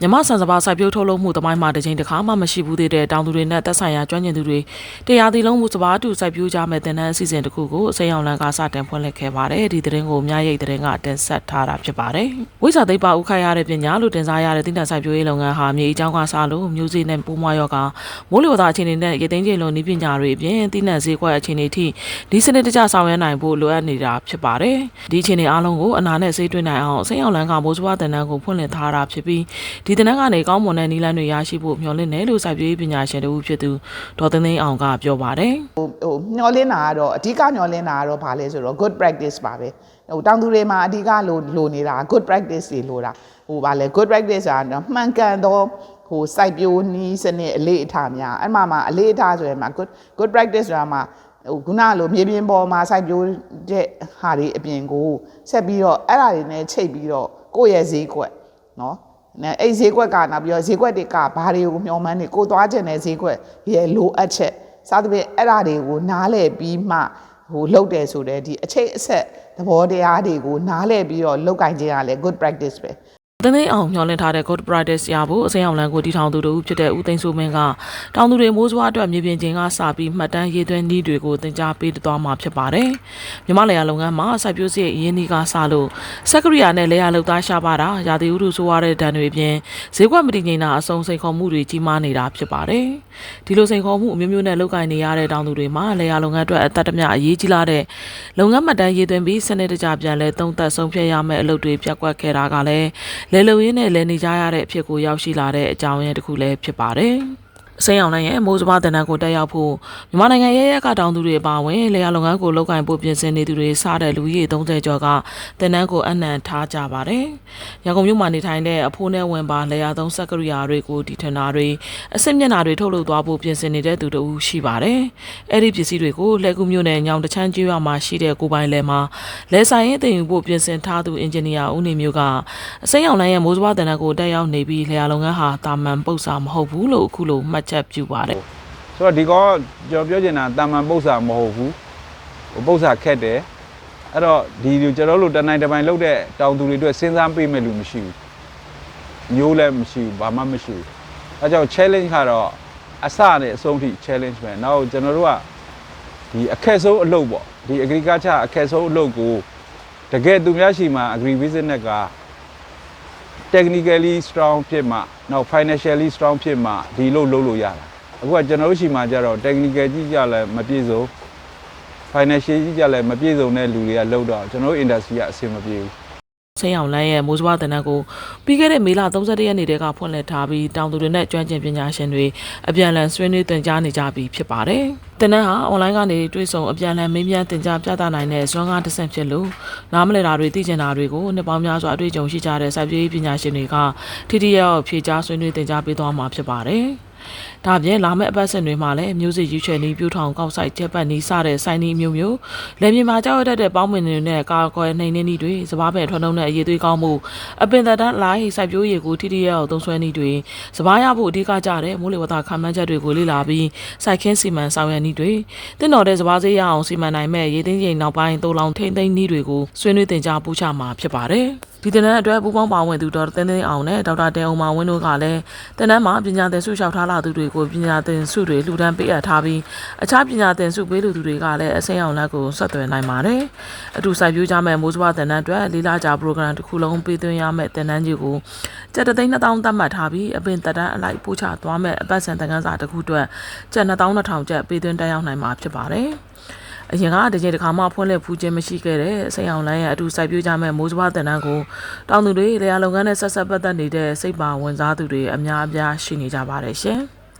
မြမဆန်စပါစိုက်ပျိုးထုတ်လုပ်မှုတမိုင်းမှာတစ်ချိန်တစ်ခါမှမရှိဘူးသေးတဲ့တောင်သူတွေနဲ့တက်ဆိုင်ရာကျွမ်းကျင်သူတွေတရားသီလုံးမှုစပါးတူစိုက်ပျိုးကြမဲ့တင်နန်းအစီအစဉ်တစ်ခုကိုအစိမ်းအောင်လန်ကစတင်ဖွင့်လှစ်ခဲ့ပါတယ်ဒီသတင်းကိုမြရိတ်သတင်းကတင်ဆက်ထားတာဖြစ်ပါတယ်ဝိဇာသိပ္ပဥခိုက်ရတဲ့ပညာလို့တင်စားရတဲ့တင်တန်စိုက်ပျိုးရေးလုပ်ငန်းဟာမြေအကြောင်းကစားလို့မျိုးစေ့နဲ့ပိုးမွားရောဂါမိုးလေဝသအခြေအနေနဲ့ရသိန်းကျင်းလုံးဤပညာတွေအပြင်တိနတ်ဈေးကွက်အခြေအနေထိဒီစနစ်တကျဆောင်ရွက်နိုင်ဖို့လိုအပ်နေတာဖြစ်ပါတယ်ဒီအခြေအနေအားလုံးကိုအနာနဲ့ဆေးတွင်းနိုင်အောင်အစိမ်းအောင်လန်ကမိုးစပါးတင်နန်းကိုဖွင့်လှစ်ထားတာဖြစ်ပြီးဒီတင်နန်းကနေကောင်းမွန်တဲ့နီလန်းတွေရရှိဖို့မျှော်လင့်တယ်လို့စိုက်ပျိုးရေးပညာရှင်တို့ဖြစ်သူဒေါ်သိန်းသိန်းအောင်ကပြောပါတယ်ဟိုဟိုမျောလင်းတာကတော့အဓိကမျောလင်းတာကတော့ဗာလဲဆိုတော့ good practice ပါပဲဟိုတောင်သူတွေမှာအဓိကလိုလိုနေတာ good practice တွေလိုတာဟိုဗာလဲ good practice ဆိုတာမှန်ကန်သောဟိုစိုက်ပျိုးနည်းစနစ်အလေးအထားများအဲ့မှာမှာအလေးအထားဆိုရင်မှာ good good practice ဆိုတာမှာဟိုခုနလိုမြေပြင်ပေါ်မှာစိုက်ပျိုးတဲ့ဟာတွေအပြင်ကိုဆက်ပြီးတော့အဲ့ဒါတွေနဲ့ချိတ်ပြီးတော့ကိုယ့်ရဲ့ဈေးကွက်နော် နဲ့အဲ့ဈေးကွက်ကနောက်ပြီးတော့ဈေးကွက်တွေကဘာတွေကိုမျှော်မှန်းနေကိုသွားကျင်တဲ့ဈေးကွက်ရဲ့လိုအပ်ချက်စသဖြင့်အဲ့ဒါတွေကိုနားလည်ပြီးမှဟိုလုပ်တယ်ဆိုတဲ့ဒီအချိတ်အဆက်သဘောတရားတွေကိုနားလည်ပြီးတော့လုပ်ကင်ခြင်းကလည်း good practice ပဲ တသိန်းအောင်မျှော်လင့်ထားတဲ့ Good Practice ရဖို့အစိမ်းအောင်လန်ကိုတီထောင်သူတို့ဖြစ်တဲ့ဦးသိန်းစိုးမင်းကတောင်သူတွေမိုးစွားအတွက်မြေပြင်ချင်းကစပြီးမှတ်တမ်းရေးသွင်းနည်းတွေကိုသင်ကြားပေးသွားမှာဖြစ်ပါတယ်။မြမလယ်ယာလုပ်ငန်းမှာစိုက်ပျိုးစရိတ်အရင်းနှီးကစလို့စက်ကရိယာနဲ့လယ်ယာလုပ်သားရှားပါတာရာသီဥတုဆိုးရတဲ့ဒဏ်တွေအပြင်ဈေးကွက်မတည်ငြိမ်တာအစုံစိန်ခေါ်မှုတွေကြီးမားနေတာဖြစ်ပါတယ်။ဒီလိုစိန်ခေါ်မှုအမျိုးမျိုးနဲ့လုပ်ကိုင်နေရတဲ့တောင်သူတွေမှာလယ်ယာလုပ်ငန်းအတွက်အသက်တမျှအရေးကြီးလာတဲ့လုပ်ငန်းမှတ်တမ်းရေးသွင်းပြီးစနစ်တကျပြန်လဲသုံးသပ်ဆုံးဖြတ်ရမယ့်အလုပ်တွေပြတ်ကွက်ခဲ့တာကလည်းလယ်လုံရင်းနဲ့လယ်နေကြရတဲ့အဖြစ်ကိုရောက်ရှိလာတဲ့အကြောင်းရင်းတစ်ခုလည်းဖြစ်ပါတယ်။အ စိမ်းအောင်နိုင်ရဲ့မိုးစပါးတန်တန်းကိုတက်ရောက်ဖို့မြန်မာနိုင်ငံရဲ့ရက်ကတောင်သူတွေအပါအဝင်လေယာလုပ်ငန်းကိုလုပ်ကင်ဖို့ပြင်ဆင်နေသူတွေစတဲ့လူကြီး30ကျော်ကတန်တန်းကိုအနှံထားကြပါတယ်။ရန်ကုန်မြို့မှာနေထိုင်တဲ့အဖိုးနဲ့ဝင်ပါလေယာသုံးစက်ကရိယာတွေကိုတီထွင်တာတွေအစစ်မျက်နှာတွေထုတ်လုပ်သွားဖို့ပြင်ဆင်နေတဲ့သူတို့ရှိပါတယ်။အဲ့ဒီပစ္စည်းတွေကိုလက်ကူမြို့နယ်ညောင်တချမ်းကျွော်မှာရှိတဲ့ကိုပိုင်လဲမှာလဲဆိုင်ရင်တင်ယူဖို့ပြင်ဆင်ထားသူအင်ဂျင်နီယာဦးနေမျိုးကအစိမ်းအောင်နိုင်ရဲ့မိုးစပါးတန်တန်းကိုတက်ရောက်နေပြီးလေယာလုပ်ငန်းဟာတာမန်ပုတ်စာမဟုတ်ဘူးလို့အခုလိုမှတ်ချက်ပြုပါတယ်ဆိုတော့ဒီကောကျွန်တော်ပြောချင်တာတာမန်ပု္ပ္ပာမဟုတ်ဘူးဟိုပု္ပ္ပာခက်တယ်အဲ့တော့ဒီလိုကျွန်တော်တို့တနိုင်တစ်ပိုင်းလုပ်တဲ့တောင်သူတွေအတွက်စဉ်းစားပေးမဲ့လူမရှိဘူးမျိုးလည်းမရှိဘူးဘာမှမရှိဘူးအဲကြောင့် challenge ကတော့အစနဲ့အဆုံးထိ challenge ပဲနောက်ကျွန်တော်တို့ကဒီအခက်ဆုံးအလုပ်ပေါ့ဒီ agriculture အခက်ဆုံးအလုပ်ကိုတကယ်သူများရှိမှာ agri business က technically strong ဖြစ်မှနောက် financially strong ဖြစ်မှဒီလိုလုပ်လို့ရတာအခုကကျွန်တော်တို့ရှိမှကျတော့ technical ကြီးကြလည်းမပြည့်စုံ financial ကြီးကြလည်းမပြည့်စုံတဲ့လူတွေကလုပ်တော့ကျွန်တော်တို့ industry ကအဆင်မပြေဘူး စိန်အောင်လန်းရဲ့မိုးစပါးတန်တန်းကိုပြီးခဲ့တဲ့မေလ31ရက်နေ့တည်းကဖွင့်လှစ်ထားပြီးတောင်သူတွေနဲ့ကျွမ်းကျင်ပညာရှင်တွေအပြန်အလှန်ဆွေးနွေးသင်ကြားနေကြပြီးဖြစ်ပါတယ်။တန်တန်းဟာအွန်လိုင်းကနေတွေ့ဆုံအပြန်အလှန်မေးမြန်းသင်ကြားပြသနိုင်တဲ့ဇွမ်းကားတစ်ဆင့်ဖြစ်လို့နားမလည်တာတွေသိကျင်တာတွေကိုနှစ်ပေါင်းများစွာအတွေ့အကြုံရှိကြတဲ့စိုက်ပျိုးရေးပညာရှင်တွေကထိထိရောက်ရောက်ဖြေကြားဆွေးနွေးသင်ကြားပေးသွားမှာဖြစ်ပါတယ်။ ဒါပြင်လာမယ့်အပတ်စဉ်တွေမှာလည်းမျိုးစစ်ရွေးချယ်နည်းပြူထောင်ကောက်ဆိုင်ချက်ပတ်နည်းစတဲ့စိုင်းနည်းမျိုးမျိုးလက်မြေမှာကြောက်ရတတ်တဲ့ပေါင်းမင်တွေနဲ့ကာကွယ်နှိမ်နှင်းနည်းတွေစပားပဲထွန်းထုံးတဲ့အရေးသွေးကောင်းမှုအပင်သက်တန်းလိုက်စိုက်ပျိုးရည်ကိုထိထိရောက်သုံးဆွဲနည်းတွေစပားရဖို့အဓိကကြတဲ့မိုးလေဝသခံမှန်းချက်တွေကိုလေ့လာပြီးစိုက်ခင်းစီမံဆောင်ရွက်နည်းတွေတင်းတော်တဲ့စပားစေးရအောင်စီမံနိုင်မဲ့ရေးသိင်းချိန်နောက်ပိုင်းတိုးလောင်ထိမ့်သိမ်းနည်းတွေကိုဆွေးနွေးသင်ကြားပူးချမှာဖြစ်ပါတယ် ဒီတနန်းအတွက်ပူပေါင်းပါဝင်သူဒေါက်တာတင်းတင်းအောင်နဲ့ဒေါက်တာတဲအောင်မဝင်းတို့ကလည်းတနန်းမှာပညာသင်ဆုလျှောက်ထားလာသူတွေကိုပညာသင်ဆုတွေလှူဒန်းပေးအပ်ထားပြီးအခြားပညာသင်ဆုပေးလူသူတွေကလည်းအစိမ်းအောင်လက်ကိုဆက်သွယ်နိုင်ပါတယ်။အတူစိုက်ပျိုးကြမဲ့မိုးစပါးတန်တန်းအတွက်လေးလာကြာ program တစ်ခုလုံးပေးသွင်းရမဲ့တန်တန်းကြီးကိုကျပ်တသိန်း2000သတ်မှတ်ထားပြီးအပင်တန်တန်းအလိုက်ပို့ချသွားမဲ့အပတ်စဉ်တန်ခန်းစာတစ်ခုအတွက်ကျပ်2200ကျပ်ပေးသွင်းတက်ရောက်နိုင်မှာဖြစ်ပါတယ်။ အရင်ကတကြိမ်တစ်ခါမှဖွင့်လှစ်ဖူးခြင်းမရှိခဲ့တဲ့စိတ်အောင်လိုင်းရဲ့အတူစိုက်ပျိုးကြမဲ့မိုးစပါးတန်တန်းကိုတောင်သူတွေလေယာလုပ်ငန်းနဲ့ဆက်ဆက်ပတ်သက်နေတဲ့စိတ်ပါဝင်စားသူတွေအများအပြားရှိနေကြပါတယ်ရှင်။